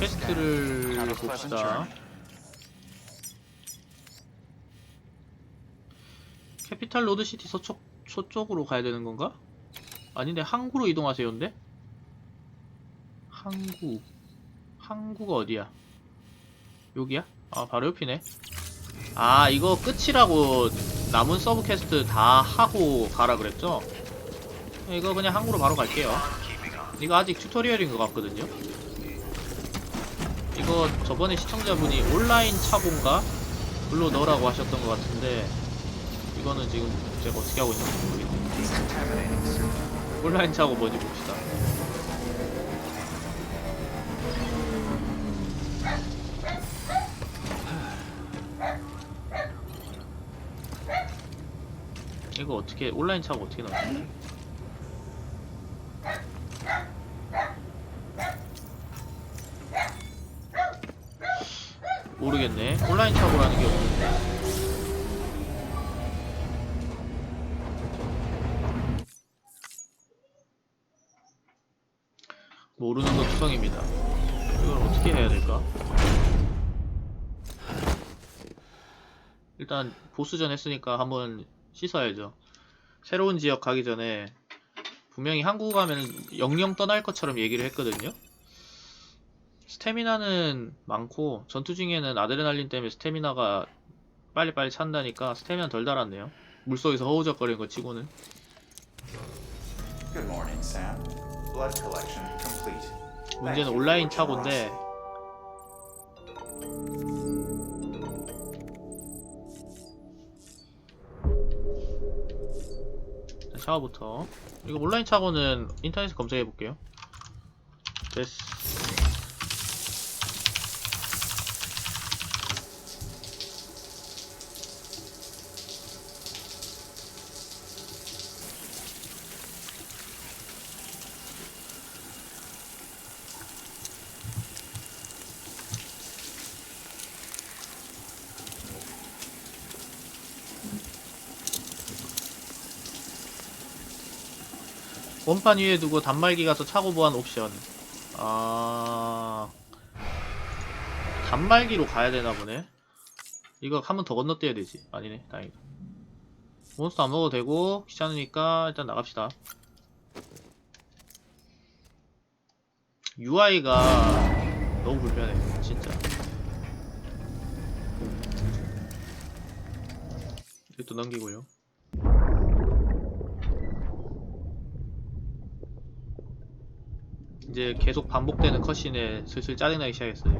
퀘스트를 봅시다. 캐피탈 로드시티 서쪽 서쪽으로 가야 되는 건가? 아닌데 항구로 이동하세요인데? 항구 항구가 어디야? 여기야? 아 바로 옆이네. 아 이거 끝이라고 남은 서브 퀘스트 다 하고 가라 그랬죠? 이거 그냥 항구로 바로 갈게요. 이거 아직 튜토리얼인 것 같거든요. 이거 저번에 시청자분이 온라인 차고인가? 글로 넣으라고 하셨던 것 같은데 이거는 지금 제가 어떻게 하고 있는지 모르겠네요. 온라인 차고 뭔지 봅시다. 이거 어떻게 온라인 차고 어떻게 넣지? 모르겠네. 온라인 차고라는 게 없는데. 모르는 것 투성입니다. 이걸 어떻게 해야 될까? 일단 보스전 했으니까 한번 씻어야죠. 새로운 지역 가기 전에 분명히 한국 가면 영영 떠날 것처럼 얘기를 했거든요. 스태미나는 많고 전투 중에는 아드레날린 때문에 스태미나가 빨리빨리 찬다니까 스태미나 덜 달았네요. 물속에서 허우적거리는 거 치고는 Good morning, Sam. Blood collection complete. 문제는 온라인 차고인데 자, 샤워부터 이거 온라인 차고는 인터넷에 검색해 볼게요 됐어 원판 위에 두고 단말기 가서 차고 보안 옵션. 아 단말기로 가야 되나 보네. 이거 한 번 더 건너뛰어야 되지. 아니네 다행이다. 몬스터 안 먹어도 되고 귀찮으니까 일단 나갑시다. UI가 너무 불편해 진짜. 이것도 넘기고요 이제 계속 반복되는 컷신에 슬슬 짜증나기 시작했어요.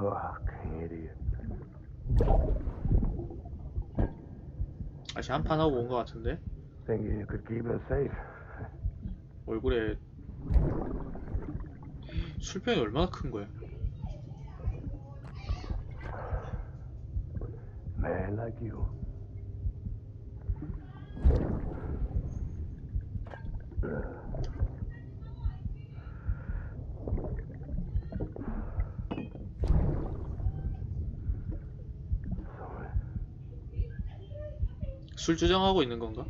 Fuck, idiot. 다시 한판 하고 온 것 같은데 Thinking you could keep us safe. 얼굴에 술병이 얼마나 큰 거야? Man like you. 술 주정하고 있는 건가?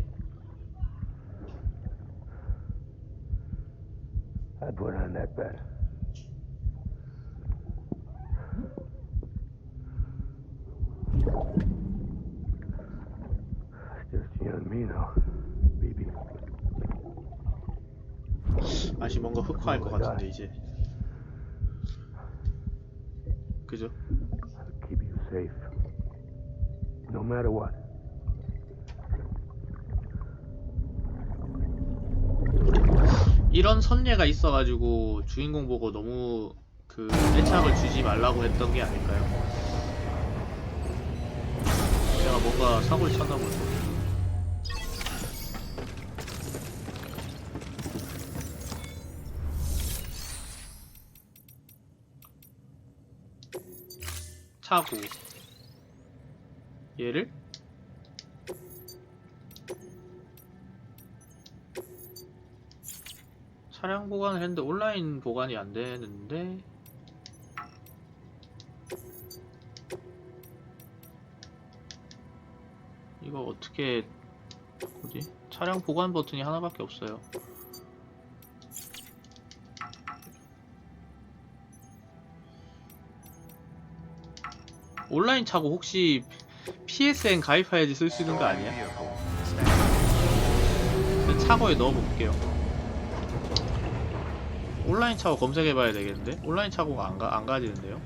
I put on that bet. Just you and me now, baby. 맛이 뭔가 흑화할 것 같은데 이제 그죠? I'll keep you safe. No matter what. 이런 선례가 있어가지고 주인공 보고 너무 그 애착을 주지 말라고 했던 게 아닐까요? 제가 뭔가 사고를 쳤나 보네. 차고 얘를 차량 보관을 했는데 온라인 보관이 안 되는데 이거 어떻게 뭐지? 차량 보관 버튼이 하나밖에 없어요. 온라인 차고 혹시 PSN 가입해야지 쓸 수 있는 거 아니야? 차고에 넣어볼게요. 온라인 차고 검색해봐야 되겠는데? 온라인 차고가 안, 가, 안 가지는데요?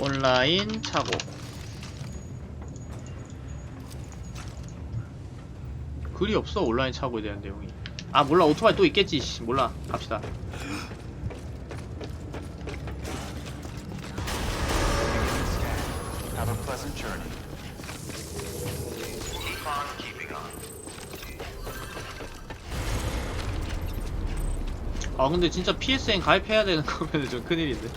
온라인 차고. 글이 없어 온라인 차고에 대한 내용이. 아 몰라. 오토바이 또 있겠지 씨, 몰라. 갑시다 아 근데 진짜 PSN 가입해야 되는 거면 좀 큰일인데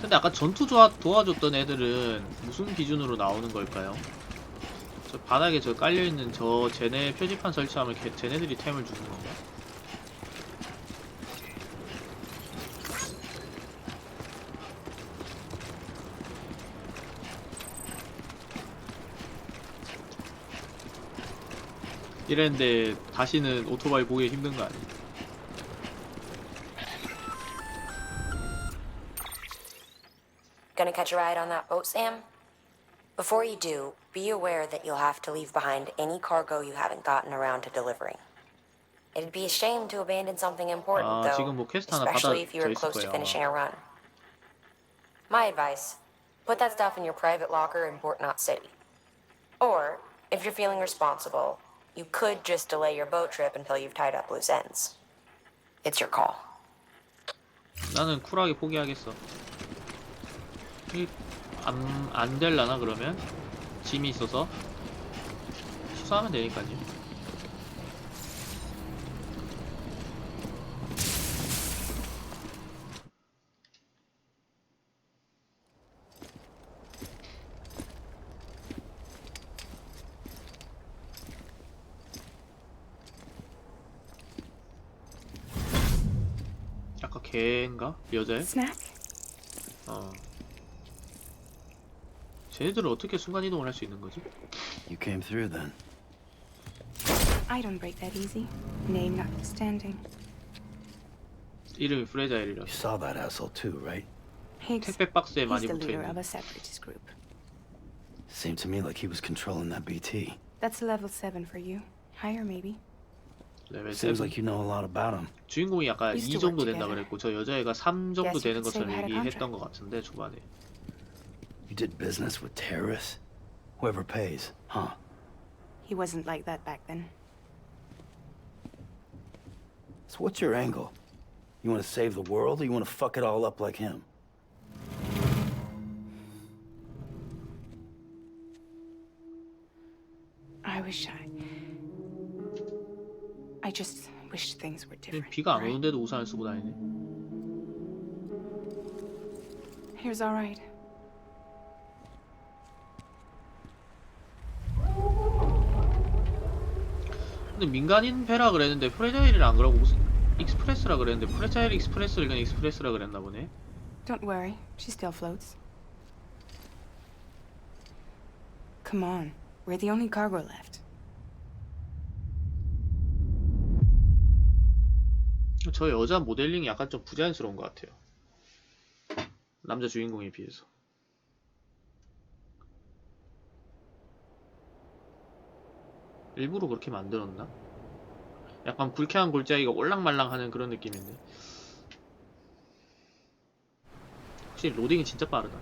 근데 아까 전투 도와, 도와줬던 애들은 무슨 기준으로 나오는 걸까요? 저 바닥에 저 깔려있는 저 쟤네 표지판 설치하면 걔, 쟤네들이 템을 주는 건가? 이랬는데 다시는 오토바이 보기 힘든 거 아니야? Before you do, be aware that you'll have to leave behind any cargo you haven't gotten around to delivering. It'd be a shame to abandon something important, 아, though, 지금 뭐 퀘스트 하나 especially if you were 받아져 있을 close to 거예요, finishing 아마. a run. My advice: put that stuff in your private locker in Port Knot City. Or, if you're feeling responsible, you could just delay your boat trip until you've tied up loose ends. It's your call. 나는 쿨하게 포기하겠어. 이, 안, 안 될라나, 그러면? 짐이 있어서? 취소하면 되니까요. 아까 걔인가? 여자애? Snack? 어. 쟤네들은 어떻게 순간 이동을 할 수 있는 거지? You came through then. I don't break that easy. Name notwithstanding. 이름이 프레자일이라 You saw that asshole too, right? Higgs, 택배 박스에 he's 많이 the leader of 붙어있는 a separatist group. Seemed to me like he was controlling that BT. That's level 7 for you. Higher, maybe. 레벨 Seems 7 like you know a lot about him. 주인공이 약간 used 2 to 정도 된다. 그랬고 저 여자애가 3 정도 되는 a 얘기했던. 것 같은데 초반에 You did business with terrorists? Whoever pays, huh? He wasn't like that back then. So what's your angle? You want to save the world or you want to fuck it all up like him? I wish I. I just wish things were different. 비가 안 right? 오는데도 우산을 쓰고 다니네 Here's all right. 근데 민간인 배라 그랬는데 프레자일이라 안 그러고 무슨 익스프레스라 그랬는데 프레자일 익스프레스를 그냥 익스프레스라 그랬나 보네. Don't worry, she still floats. Come on, we're the only cargo left. 저 여자 모델링이 약간 좀 부자연스러운 것 같아요. 남자 주인공에 비해서 일부러 그렇게 만들었나? 약간 불쾌한 골짜기가 올랑말랑하는 그런 느낌인데. 확실히 로딩이 진짜 빠르다.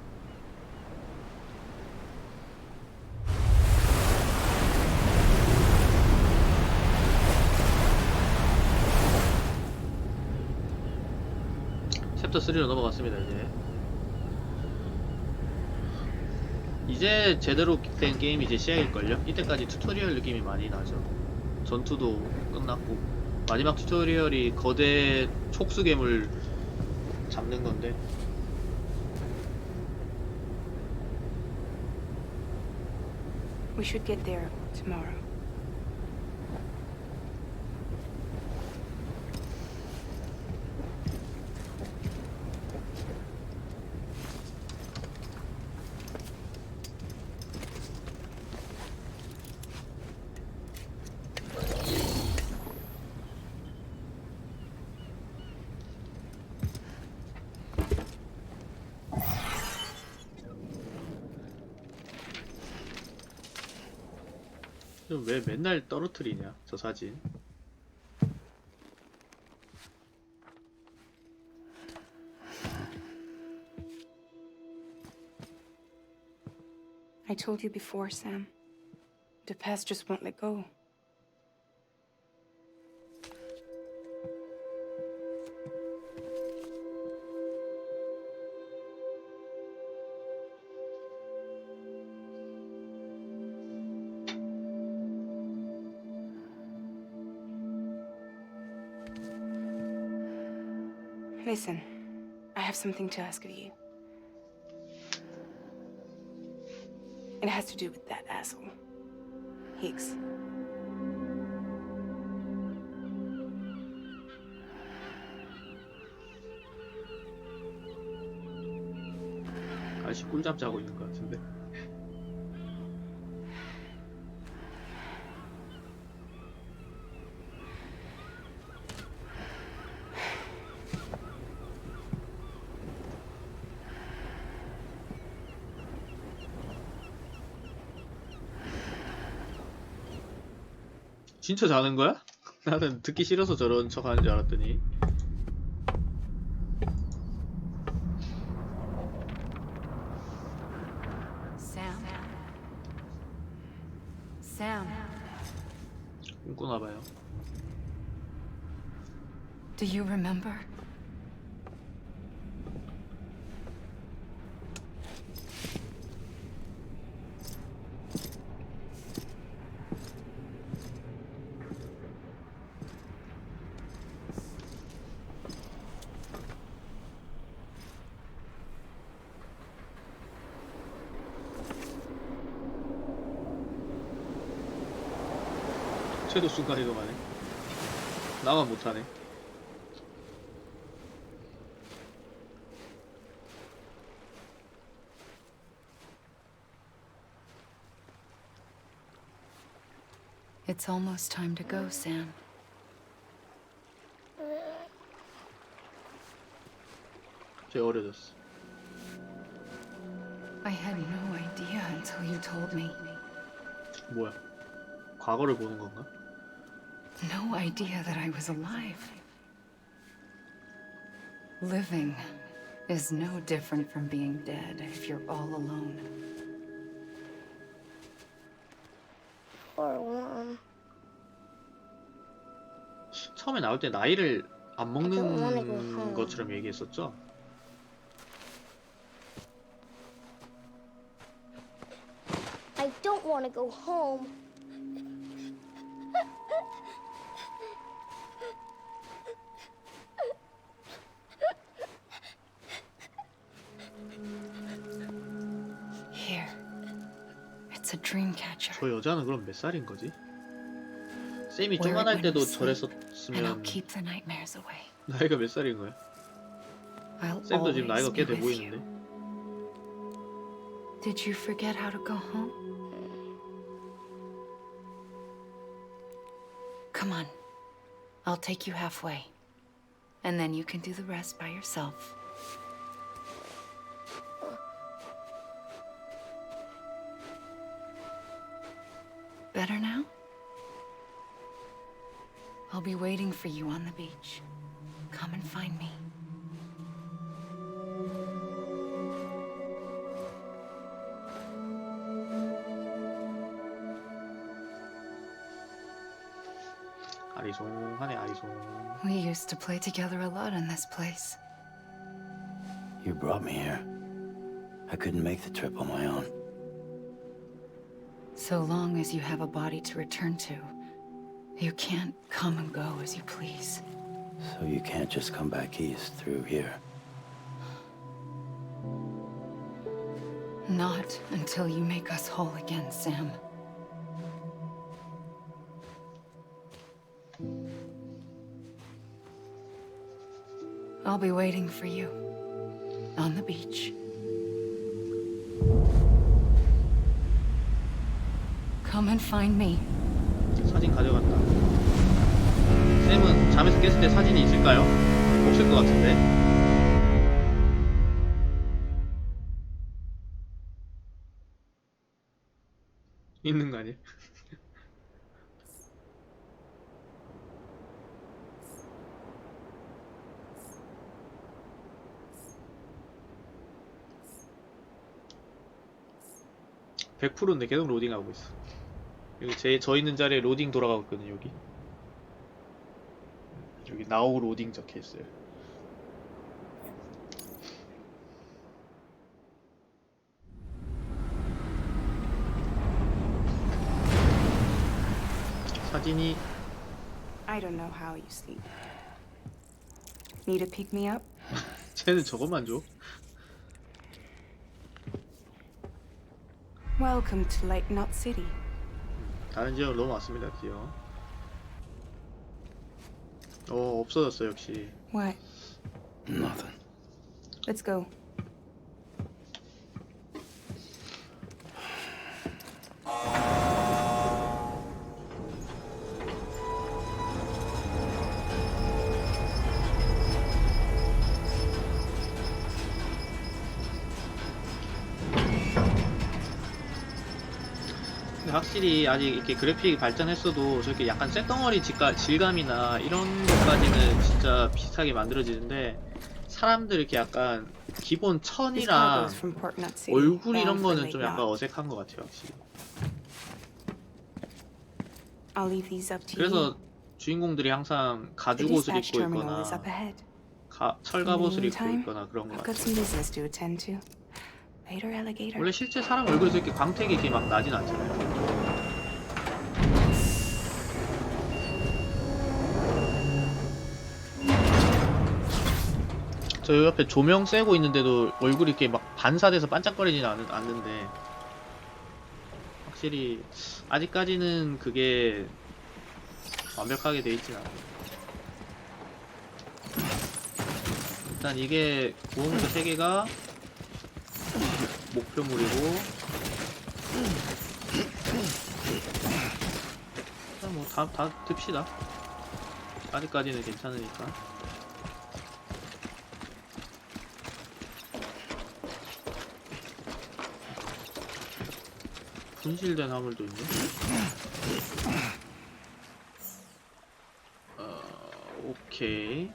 챕터 3로 넘어갔습니다 이제. 이제 제대로 된 게임이 이제 시작일걸요? 이때까지 튜토리얼 느낌이 많이 나죠 전투도 끝났고 마지막 튜토리얼이 거대 촉수 괴물 잡는 건데 We should get there tomorrow. 왜 맨날 떨어뜨리냐 저 사진 I told you before, Sam. The past just won't let go. Listen, I have something to ask of you. It has to do with that asshole. Higgs. 아저씨 꿀잠 자고 있는 것 같은데 진짜 자는 거야? 나는 듣기 싫어서 저런 척 하는 줄 알았더니 Sam. Sam, 꿈꾸나 봐요 do you remember? 쟤도 순간 이동하네 나만 못하네 It's almost time to go, Sam. 쟤 어려졌어 I had no idea until you told me. 뭐야 과거를 보는 건가? No idea that I was alive. Living is no different from being dead if you're all alone. Or one. 처음에 나올 때 나이를 안 I don't wanna go 먹는 home. 것처럼 얘기했었죠? I don't want to go home. 저 여자는 그럼 몇 살인 거지? 쌤이 쪼만할 때도 저랬었으면. 나이가 몇 살인 거야? 쌤도 지금 나이가 꽤 돼. 보이는데 Did you forget how to go home? Come on. I'll take you halfway. And then you can do the rest by yourself. Better now? I'll be waiting for you on the beach. Come and find me. We used to play together a lot in this place. You brought me here. I couldn't make the trip on my own. So long as you have a body to return to, you can't come and go as you please. So you can't just come back east through here. Not until you make us whole again, Sam. I'll be waiting for you on the beach. Come and find me. 사진 가져갔다. 쌤은 잠에서 깼을 때 사진이 있을까요? 없을 것 같은데. 있는 거 아니에요? (100%인데) 계속 로딩하고 있어 여기 제 저 있는 자리에 로딩 돌아가고 있거든요 여기 여기 나우 로딩 적혀 있어요 사진이 I don't know how you sleep. Need to pick me up? 쟤는 저것만 줘 Welcome to Lake Knot City. 다른 지역 넘어왔습니다 드디어 어 없어졌어 역시 What? Nothing. Let's go. 확실히 아직 이렇게 그래픽이 발전했어도 저렇게 약간 쇳덩어리 질감, 질감이나 이런 것까지는 진짜 비슷하게 만들어지는데 사람들 이렇게 약간 기본 천이랑. 얼굴 이런 거는 좀 약간. 어색한 것 같아요 확실히 그래서. 주인공들이 항상 가죽 옷을 입고 있거나. 가, 철갑옷을 입고 있거나 그런 것 같아요. 원래 실제 사람 얼굴에서 이렇게 광택이 이렇게 막 나진 않잖아요 저 옆에 조명 쐬고 있는데도 얼굴이 이렇게 막 반사돼서 반짝거리지는 않, 않는데. 확실히 아직까지는 그게 완벽하게 돼 있진 않아요. 일단 이게 구호문서 3개가 목표물이고. 일단 뭐다 다 듭시다. 아직까지는 괜찮으니까 분실된 화물도 있네 어, 오케이